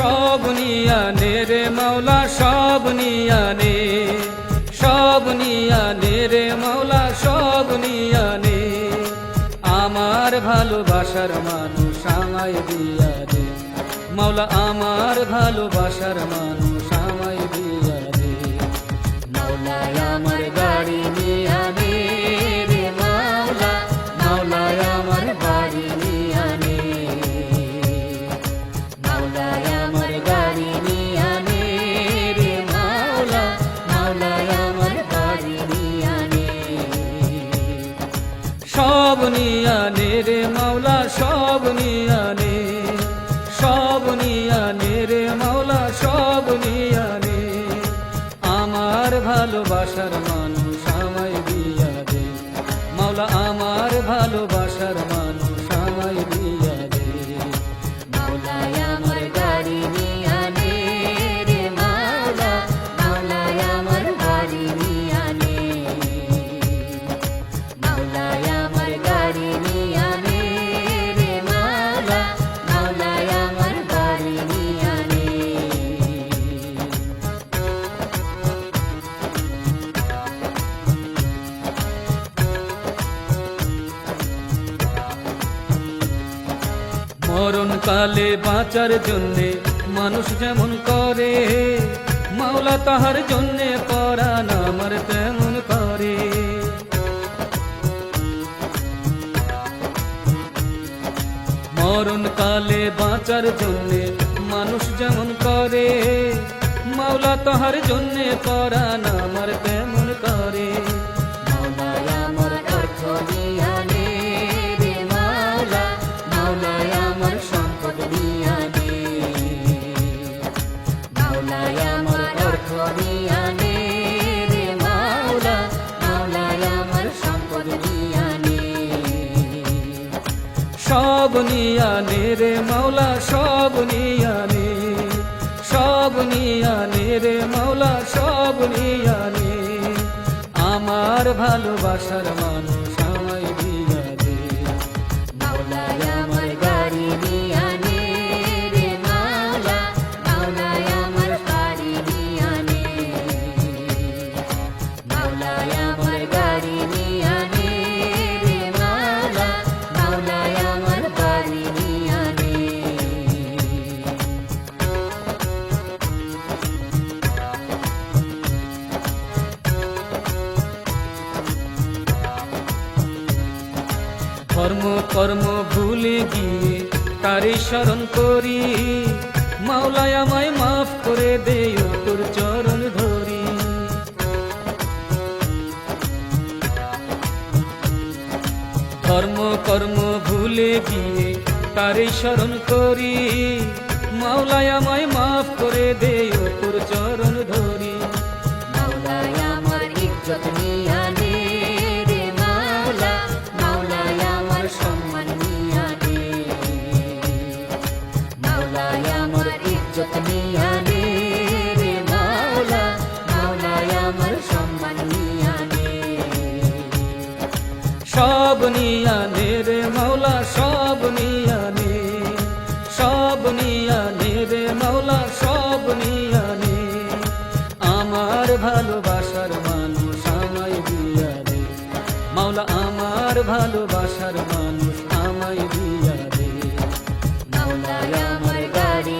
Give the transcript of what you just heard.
সব নিয়ানে রে মাওলা, সব নিয়ানে সব নিয়ানে রে মাওলা, সব নিয়ানে আমার ভালোবাসার মানুষ আমায় দিয়া দে। মাওলা, আমার ভালোবাসার মানুষ নিয়ানে রে মাওলা, সব নিয়ানে সব নিয়ানে রে মাওলা, সব নিয়ানে আমার ভালোবাসার মানুষ আমায় দিয়া দে। মাওলা, আমার ভালোবাসার মানুষ মরণ কালে বাঁচার জন্যে মানুষ যেমন করে, মাওলা তাহার জন্যে পরাণ আমার তেমন করে। মরণ কালে বাঁচার জন্যে মানুষ যেমন করে, মাওলা তাহার জন্যে পরাণ আমার আমার সম্পদ নিয়ানে মাওলায় আমার অর্থ রে মাওলা, মাওলায় আমার সম্পদ সব নিয়ানে রে মাওলা, সব নিয়ানে সব নিয়ানে রে মাওলা, সব নিয়ানে আমার ভালোবাসার মানুষ ধর্ম, কর্ম ভুলে গিয়ে তারে স্মরণ করি। মাওলায় আমায় মাফ করে দে তোর চরণ ধরি। ধর্ম, কর্ম ভুলে গিয়ে তারে স্মরণ করি। মাওলায় আমায় মাফ করে দে তোর চরণ ধরি। মাওলায় আমার ইজ্জত নিয়ানে আমার ইজ্জত নিয়া নে রে মাওলা, মাওলায় আমার সম্মান নিয়া নে। সব নিয়া নে রে মাওলা, সব নিয়া নে। সব নিয়া নে রে মাওলা, সব নিয়া নে। আমার ভালোবাসার মানুষ আমায় দিয়া রে মাওলা, আমার ভালোবাসার মানুষ আমায় দিয়া রে মাওলায় আমার গাড়ি